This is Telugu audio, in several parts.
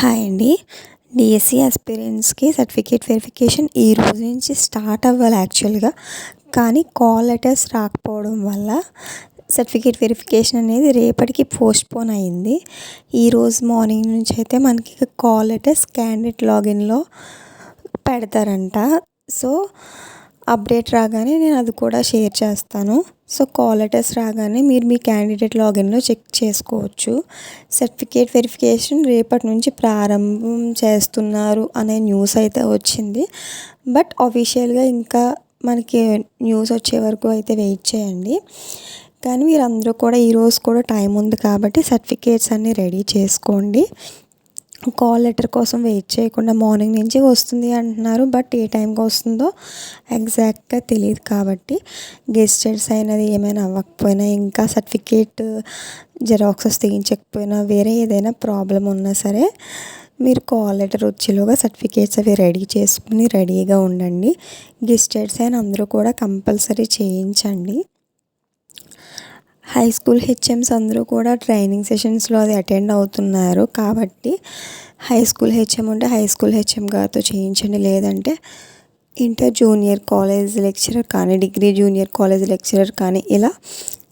హాయ్ అండి. డిఎస్సి ఆస్పిరెంట్స్కి సర్టిఫికేట్ వెరిఫికేషన్ ఈ రోజు నుంచి స్టార్ట్ అవ్వాలి యాక్చువల్గా కానీ కాల్ లెటర్స్ రాకపోవడం వల్ల సర్టిఫికేట్ వెరిఫికేషన్ అనేది రేపటికి పోస్ట్పోన్ అయింది. ఈరోజు మార్నింగ్ నుంచి అయితే మనకి కాల్ లెటర్స్ క్యాండిడేట్ లాగిన్లో పెడతారంట. సో అప్డేట్ రాగానే నేను అది కూడా షేర్ చేస్తాను. సో కాల్ లెటర్స్ రాగానే మీరు మీ క్యాండిడేట్ లాగిన్లో చెక్ చేసుకోవచ్చు. సర్టిఫికేట్ వెరిఫికేషన్ రేపటి నుంచి ప్రారంభం చేస్తున్నారు అనే న్యూస్ అయితే వచ్చింది. బట్ అఫీషియల్గా ఇంకా మనకి న్యూస్ వచ్చే వరకు అయితే వెయిట్ చేయండి. కానీ మీరు అందరూ కూడా ఈరోజు కూడా టైం ఉంది కాబట్టి సర్టిఫికేట్స్ అన్నీ రెడీ చేసుకోండి. కాల్ లెటర్ కోసం వెయిట్ చేయకుండా మార్నింగ్ నుంచి వస్తుంది అంటున్నారు బట్ ఏ టైంకి వస్తుందో ఎగ్జాక్ట్గా తెలియదు కాబట్టి గెస్టెడ్స్ అయినది ఏమైనా అవ్వకపోయినా ఇంకా సర్టిఫికేట్ జెరాక్సెస్ తీయించకపోయినా వేరే ఏదైనా ప్రాబ్లం ఉన్నా సరే మీరు కాల్ లెటర్ వచ్చేలోగా సర్టిఫికేట్స్ అవి రెడీ చేసుకుని రెడీగా ఉండండి. గెస్టెడ్స్ అయిన అందరూ కూడా కంపల్సరీ చేయించండి. హై స్కూల్ హెచ్ఎమ్స్ అందరూ కూడా ట్రైనింగ్ సెషన్స్లో అది అటెండ్ అవుతున్నారు. కాబట్టి హై స్కూల్ హెచ్ఎం ఉంటే హై స్కూల్ హెచ్ఎం గారితో చేయించండి. లేదంటే ఇంటర్ జూనియర్ కాలేజ్ లెక్చరర్ కానీ డిగ్రీ జూనియర్ కాలేజ్ లెక్చరర్ కానీ ఇలా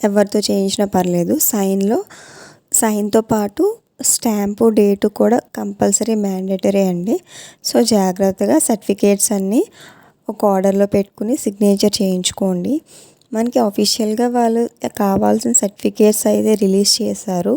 ఎవరితో చేయించినా పర్లేదు. సైన్లో సైన్తో పాటు స్టాంపు డేటు కూడా కంపల్సరీ మ్యాండేటరీ అండి. సో జాగ్రత్తగా సర్టిఫికేట్స్ అన్నీ ఒక ఆర్డర్లో పెట్టుకుని సిగ్నేచర్ చేయించుకోండి. మనకి అఫీషియల్గా వాళ్ళు కావాల్సిన సర్టిఫికేట్స్ అయితే రిలీజ్ చేశారు.